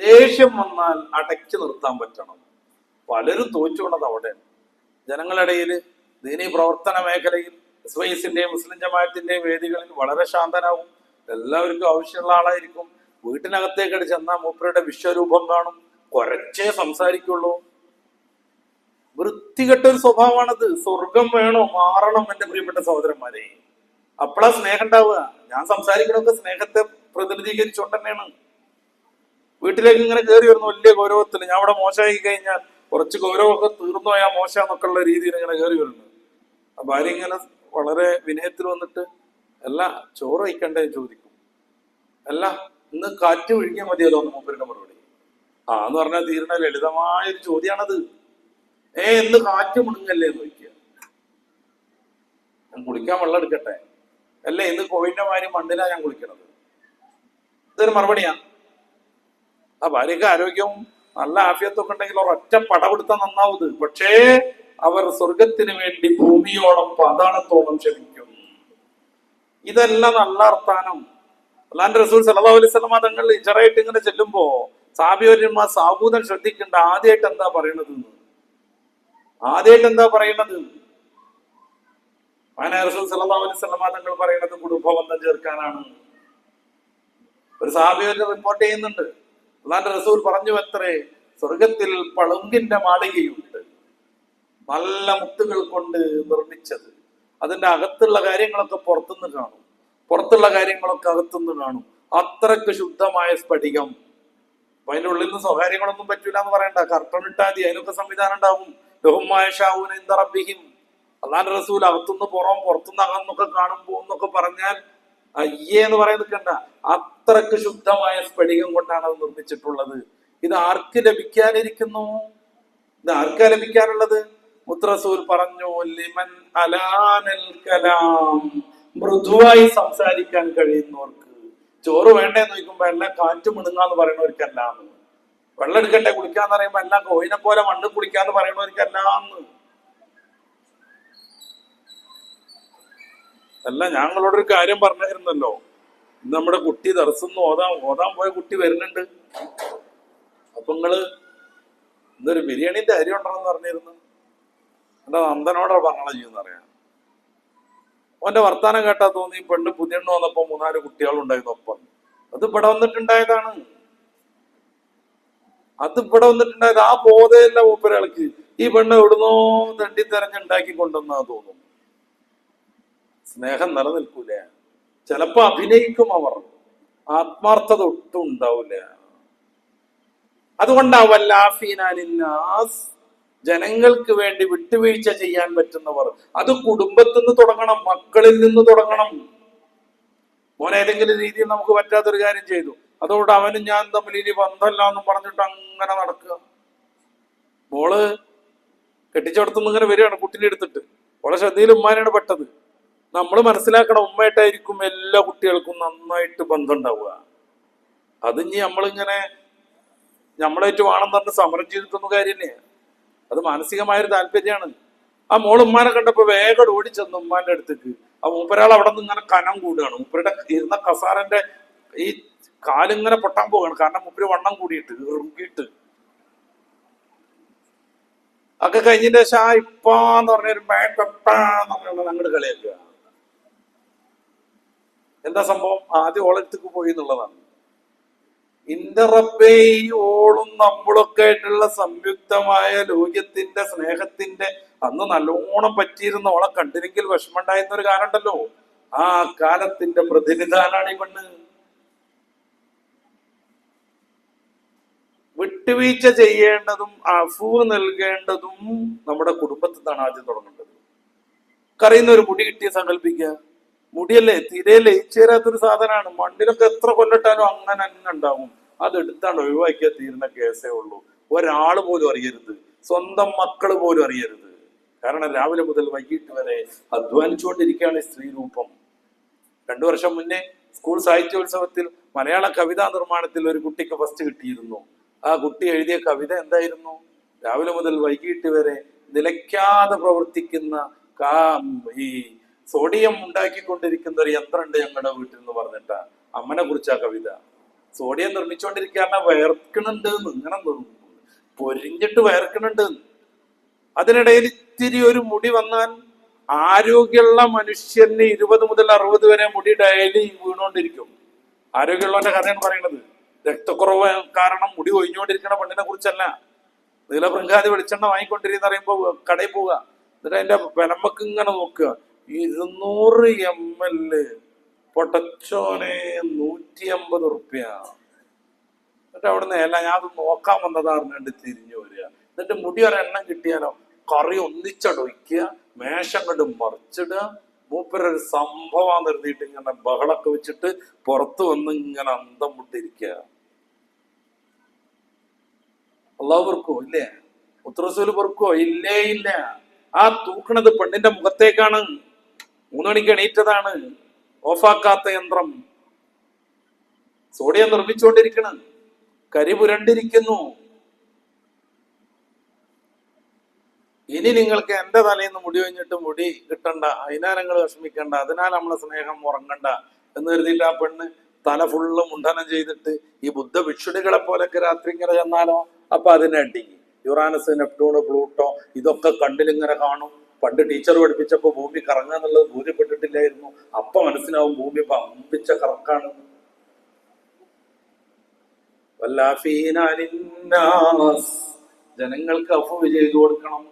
ദേഷ്യം വന്നാൽ അടക്കി നിർത്താൻ പറ്റണം. പലരും തോറ്റുകൊണ്ടത് അവിടെ. ജനങ്ങളിടയിൽ ദീനീ പ്രവർത്തന മേഖലയിൽ എസ് മുസ്ലിം ജമാഅത്തിന്റെയും വേദികളിൽ വളരെ ശാന്തനാവും. എല്ലാവർക്കും ആവശ്യമുള്ള ആളായിരിക്കും. വീട്ടിനകത്തേക്ക് ചെന്നാൽ മൂപ്പരുടെ വിശ്വരൂപം കാണും. കുറച്ചേ സംസാരിക്കുള്ളൂ. വൃത്തികെട്ട ഒരു സ്വഭാവമാണത്. സ്വർഗം വേണോ മാറണം എന്റെ പ്രിയപ്പെട്ട സഹോദരന്മാരെ. അപ്പോഴാ സ്നേഹം ഉണ്ടാവുക. ഞാൻ സംസാരിക്കണമൊക്കെ സ്നേഹത്തെ പ്രതിനിധീകരിച്ചുകൊണ്ട് തന്നെയാണ് വീട്ടിലേക്ക് ഇങ്ങനെ കയറി വരുന്ന വലിയ ഗൗരവത്തിൽ ഞാൻ അവിടെ മോശമായി കഴിഞ്ഞാൽ കുറച്ച് ഗൗരവമൊക്കെ തീർന്നു പോയാൽ മോശം എന്നൊക്കെ ഉള്ള രീതിയിൽ ഇങ്ങനെ കയറി വരുന്നു ആ ഭാര്യ ഇങ്ങനെ വളരെ വിനയത്തിൽ വന്നിട്ട് അല്ല ചോറ് വയ്ക്കണ്ടേ ചോദിക്കും. അല്ല ഇന്ന് കാറ്റ് വിഴിഞ്ഞാൽ മതിയല്ലോ എന്ന് മൂപ്പരുടെ മറുപടി ആ എന്ന് പറഞ്ഞാൽ തീരണ ലളിതമായ ഒരു ചോദ്യമാണത് ഏ എന്ന് കാറ്റ് മുടുങ്ങല്ലേ എന്ന് ചോദിക്കുക. ഞാൻ കുളിക്കാൻ വെള്ളം എടുക്കട്ടെ? അല്ലേ ഇന്ന് കോവിഡിന്റെ മാതിരി മണ്ണിലാണ് ഞാൻ കുളിക്കണത്. ഇതൊരു മറുപടിയാ. ആ ഭാര്യക്ക് ആരോഗ്യവും നല്ല ആഫിയത്തൊക്കെ ഉണ്ടെങ്കിൽ ഒരൊറ്റ പടപെടുത്താൻ നന്നാവുത്. പക്ഷേ അവർ സ്വർഗത്തിന് വേണ്ടി ഭൂമിയോളം പാതാളത്തോളം ക്ഷമിക്കും. ഇതെല്ലാം നല്ല അർത്ഥാനം. അല്ലാണ്ട് റസൂൽ സല്ലല്ലാഹു അലൈഹി സ്വലമ തങ്ങൾ ഇജറായിട്ട് ഇങ്ങനെ ചെല്ലുമ്പോ സാബിയോര്യന്മാർ സാബൂതൻ ശ്രദ്ധിക്കേണ്ട ആദ്യമായിട്ട് എന്താ പറയണത്. ആദ്യമായിട്ട് എന്താ പറയണത്? അങ്ങനെ റസൂൽ സല്ലല്ലാഹു അലൈഹി സ്വലമ തങ്ങൾ പറയണത് കുടുംബബന്ധം ചേർക്കാനാണ്. ഒരു സാബിയോര് റിപ്പോർട്ട് ചെയ്യുന്നുണ്ട്. അല്ലാണ്ട് റസൂൽ പറഞ്ഞു അത്രേ സ്വർഗത്തിൽ പളുങ്കിന്റെ മാളികയുണ്ട്. നല്ല മുത്തുകൾ കൊണ്ട് നിർമ്മിച്ചത്. അതിന്റെ അകത്തുള്ള കാര്യങ്ങളൊക്കെ പുറത്തുനിന്ന് കാണും. പുറത്തുള്ള കാര്യങ്ങളൊക്കെ അകത്തുനിന്ന് കാണും. അത്രയ്ക്ക് ശുദ്ധമായ സ്ഫടികം. അപ്പൊ അതിന്റെ ഉള്ളിൽ നിന്ന് സ്വകാര്യങ്ങളൊന്നും പറ്റൂല എന്ന് പറയണ്ട. കർട്ടൺ ഇട്ടാൽ മതി അതിനൊക്കെ സംവിധാനം ഉണ്ടാവും. ബഹുമായ ഷാവൂൻ അള്ളാന്റെ റസൂൽ അകത്തുനിന്ന് പുറം പുറത്തുനിന്ന് അകന്നൊക്കെ കാണുമ്പോ എന്നൊക്കെ പറഞ്ഞാൽ അയ്യേ എന്ന് പറയാൻ നിൽക്കണ്ട അത്രയ്ക്ക് ശുദ്ധമായ സ്ഫടികം കൊണ്ടാണ് അത് നിർമ്മിച്ചിട്ടുള്ളത്. ഇത് ആർക്ക് ലഭിക്കാനിരിക്കുന്നു? ഇത് ആർക്കാ ലഭിക്കാനുള്ളത്? മുത്രസൂൽ പറഞ്ഞു ലിമൻ അലാനൽ കലാം. മൃദുവായി സംസാരിക്കാൻ കഴിയുന്നവർക്ക്. ചോറ് വേണ്ടേന്ന് ചോദിക്കുമ്പോ എല്ലാം കാറ്റ് മിണുങ്ങാന്ന് പറയുന്നവർക്കല്ലാന്ന് വെള്ളം എടുക്കട്ടെ കുളിക്കാന്ന് പറയുമ്പോ എല്ലാം കോയിനെ പോലെ മണ്ണ് കുളിക്കാന്ന് പറയുന്നവർക്കല്ലാന്ന് അല്ല ഞങ്ങളോടൊരു കാര്യം പറഞ്ഞായിരുന്നല്ലോ. ഇന്ന് നമ്മുടെ കുട്ടി ദർശന്ന് ഓതാൻ ഓതാൻ പോയ കുട്ടി വരുന്നുണ്ട്. അപ്പൊ നിങ്ങൾ ഇന്നൊരു ബിരിയാണിന്റെ അരി ഉണ്ടെന്ന് പറഞ്ഞിരുന്നു. എന്റെ നന്ദനോടാ പറഞ്ഞത് ചെയ്യുന്ന അറിയാം. ഓന്റെ വർത്താനം കേട്ടാ തോന്നി പെണ്ണ് പുതിയെണ്ണ വന്നപ്പോ മൂന്നാൽ കുട്ടികളുണ്ടായിരുന്നു ഒപ്പം. അത് ഇവിടെ വന്നിട്ടുണ്ടായതാണ്. അത് ഇവിടെ വന്നിട്ടുണ്ടായത് ആ ബോധയല്ല മൂപ്പരാൾക്ക് ഈ പെണ്ണ് എവിടുന്നോ തണ്ടി തെരഞ്ഞുണ്ടാക്കി കൊണ്ടുവന്നാ തോന്നും സ്നേഹം നിലനിൽക്കൂല. ചിലപ്പോ അഭിനയിക്കും അവർ. ആത്മാർത്ഥത ഒട്ടും ഉണ്ടാവില്ല അതുകൊണ്ടാവല്ലാഫീനാലിന്നാസ് ജനങ്ങൾക്ക് വേണ്ടി വിട്ടുവീഴ്ച ചെയ്യാൻ പറ്റുന്നവർ. അത് കുടുംബത്തിൽ നിന്ന് തുടങ്ങണം മക്കളിൽ നിന്ന് തുടങ്ങണം. മോനെ ഏതെങ്കിലും രീതിയിൽ നമുക്ക് പറ്റാത്തൊരു കാര്യം ചെയ്തു. അതുകൊണ്ട് അവനും ഞാൻ തമ്മിൽ ഇനി ബന്ധമല്ല എന്നും പറഞ്ഞിട്ട് അങ്ങനെ നടക്കുക. മോൾ കെട്ടിച്ചോടത്തുനിന്ന് ഇങ്ങനെ വരികയാണ് കുട്ടിനെ എടുത്തിട്ട്. വളരെ ശ്രദ്ധയിൽ ഉമ്മാനാണ് പെട്ടത്. നമ്മൾ മനസ്സിലാക്കണം ഉമ്മയായിട്ടായിരിക്കും എല്ലാ കുട്ടികൾക്കും നന്നായിട്ട് ബന്ധം ഉണ്ടാവുക അത് ഇനി നമ്മളിങ്ങനെ നമ്മളേറ്റ് വേണം തന്നെ സമരം ചെയ്തിട്ടൊന്നും കാര്യമില്ലേ. അത് മാനസികമായൊരു താല്പര്യമാണ്. ആ മോൾ ഉമ്മാനെ കണ്ടപ്പോ വേഗം ഓടി ചെന്ന് ഉമ്മാന്റെ അടുത്തേക്ക്. ആ മൂപ്പരാൾ അവിടെ നിന്ന് ഇങ്ങനെ കനം കൂടുകയാണ്. മൂപ്പരുടെ ഇരുന്ന കസാരന്റെ ഈ കാലിങ്ങനെ പൊട്ടാൻ പോവുകയാണ്. കാരണം മൂപ്പര് വണ്ണം കൂടിയിട്ട് ഇറുങ്ങിയിട്ട് ഒക്കെ കഴിഞ്ഞതിന്റെ ശേഷം ആ ഇപ്പാന്ന് പറഞ്ഞൊരു മേട്ടപ്പാന്ന് പറഞ്ഞുള്ള അങ്ങോട്ട് കളിയാക്കുക. എന്താ സംഭവം? ആദ്യം ഓളടുത്തേക്ക് പോയി എന്നുള്ളതാണ്. ഇന്റെ ഈ ഓളും നമ്മളൊക്കെ ആയിട്ടുള്ള സംയുക്തമായ ലോക്യത്തിന്റെ സ്നേഹത്തിന്റെ അന്ന് നല്ലോണം പറ്റിയിരുന്ന ഓളെ കണ്ടില്ലെങ്കിൽ വിഷമമുണ്ടായിരുന്ന ഒരു കാലണ്ടല്ലോ ആ കാലത്തിന്റെ പ്രതിനിധാനാണ് ഈ പെണ്ണ് വിട്ടുവീഴ്ച ചെയ്യേണ്ടതും അഫു നൽകേണ്ടതും നമ്മുടെ കുടുംബത്തിൽ നിന്നാണ് ആദ്യം തുടങ്ങേണ്ടത്. കറിയുന്ന ഒരു മുടി കിട്ടിയ സങ്കല്പിക്കുക. മുടിയല്ലേ? തീരെ ലയിച്ചു തരാത്തൊരു സാധനമാണ്. മണ്ണിലൊക്കെ എത്ര കൊല്ലട്ടാലും അങ്ങനെ തന്നെ ഉണ്ടാവും. അത് എടുത്താണ് ഒഴിവാക്കിയാൽ തീരുന്ന കേസേ ഉള്ളൂ. ഒരാൾ പോലും അറിയരുത്. സ്വന്തം മക്കൾ പോലും അറിയരുത്. കാരണം രാവിലെ മുതൽ വൈകിട്ട് വരെ അധ്വാനിച്ചുകൊണ്ടിരിക്കുകയാണ് ഈ സ്ത്രീ രൂപം. രണ്ടു വർഷം മുന്നേ സ്കൂൾ സാഹിത്യോത്സവത്തിൽ മലയാള കവിതാ നിർമ്മാണത്തിൽ ഒരു കുട്ടിക്ക് ഫസ്റ്റ് കിട്ടിയിരുന്നു. ആ കുട്ടി എഴുതിയ കവിത എന്തായിരുന്നു? രാവിലെ മുതൽ വൈകിട്ട് വരെ നിലയ്ക്കാതെ പ്രവർത്തിക്കുന്ന ഈ സോഡിയം ഉണ്ടാക്കിക്കൊണ്ടിരിക്കുന്ന ഒരു യന്ത്രമുണ്ട് ഞങ്ങളുടെ വീട്ടിൽ എന്ന് പറഞ്ഞിട്ടാ. അമ്മനെ കുറിച്ചാ കവിത. സോഡിയം നിർമ്മിച്ചുകൊണ്ടിരിക്കുകയാണ് വയർക്കണുണ്ട് ഇങ്ങനെ പൊരിഞ്ഞിട്ട് വയർക്കണുണ്ട്. അതിനിടയിൽ ഇത്തിരി ഒരു മുടി വന്നാൽ ആരോഗ്യമുള്ള മനുഷ്യന് ഇരുപത് മുതൽ അറുപത് വരെ മുടി ഡയലി വീണുകൊണ്ടിരിക്കും ആരോഗ്യമുള്ളവന്റെ കഥയാണ് പറയുന്നത്. രക്തക്കുറവ് കാരണം മുടി ഒഴിഞ്ഞുകൊണ്ടിരിക്കുന്ന പെണ്ണിനെ കുറിച്ചല്ല. നീലഭൃങ്കാതി വെളിച്ചെണ്ണ വാങ്ങിക്കൊണ്ടിരിക്കുന്ന പറയുമ്പോ കടയിൽ പോവുക. എന്നിട്ട് അതിന്റെ വിലമ്പക്ക് ഇങ്ങനെ നോക്കുക. ഇരുന്നൂറ് എം എൽ പൊട്ടച്ചോനെ നൂറ്റി അമ്പത് റുപ്യ. എന്നിട്ട് അവിടുന്ന് അല്ല ഞാൻ അത് നോക്കാൻ വന്നതാ കണ്ട് തിരിഞ്ഞു വരിക. എന്നിട്ട് മുടി ഒരെണ്ണം കിട്ടിയാലോ? കറി ഒന്നിച്ചടൊയ്ക്കുക മേശം കണ്ട് മറിച്ചിടുക. മൂപ്പരൊരു സംഭവം നിർത്തിയിട്ട് ഇങ്ങനെ ബഹളൊക്കെ വെച്ചിട്ട് പുറത്തു വന്ന് ഇങ്ങനെ അന്തം മുട്ടിരിക്കുക. അള്ളാഹ് പെറുക്കോ? ഇല്ലേ? ഉത്തരസൂൽ പൊറുക്കോ? ഇല്ലേ ഇല്ല. ആ തൂക്കണത് പെണ്ണിന്റെ മുഖത്തേക്കാണ്. മൂന്ന് മണിക്ക് എണീറ്റതാണ്. ഓഫാക്കാത്ത യന്ത്രം. സോഡിയം നിർമ്മിച്ചുകൊണ്ടിരിക്കണം. കരി പുരണ്ടിരിക്കുന്നു ഇനി നിങ്ങൾക്ക് എന്റെ തലയിൽ നിന്ന് മുടി കഴിഞ്ഞിട്ട് മുടി കിട്ടണ്ട അതിനാ നിങ്ങൾ വിഷമിക്കണ്ട അതിനാൽ നമ്മളെ സ്നേഹം ഉറങ്ങണ്ട എന്ന് കരുതിയിട്ട് ആ പെണ്ണ് തല ഫുള്ള് മുണ്ടനം ചെയ്തിട്ട് ഈ ബുദ്ധ ഭിക്ഷുണികളെ പോലൊക്കെ രാത്രി ഇങ്ങനെ ചെന്നാലോ? അപ്പൊ അതിനെ അടിക്കും യുറാനസ് നെപ്റ്റൂണ് പ്ലൂട്ടോ ഇതൊക്കെ കണ്ടിലിങ്ങനെ കാണും. പണ്ട് ടീച്ചർ പഠിപ്പിച്ചപ്പോ ഭൂമി കറങ്ങുക എന്നുള്ളത് ബോധ്യപ്പെട്ടിട്ടില്ലായിരുന്നു അപ്പൊ മനസ്സിലാവും ഭൂമി പമ്പിച്ച കറക്കാണെന്ന് വല്ലാഫീനാലിന്നാസ്. ജനങ്ങൾക്ക് അഫു ചെയ്തു കൊടുക്കണം.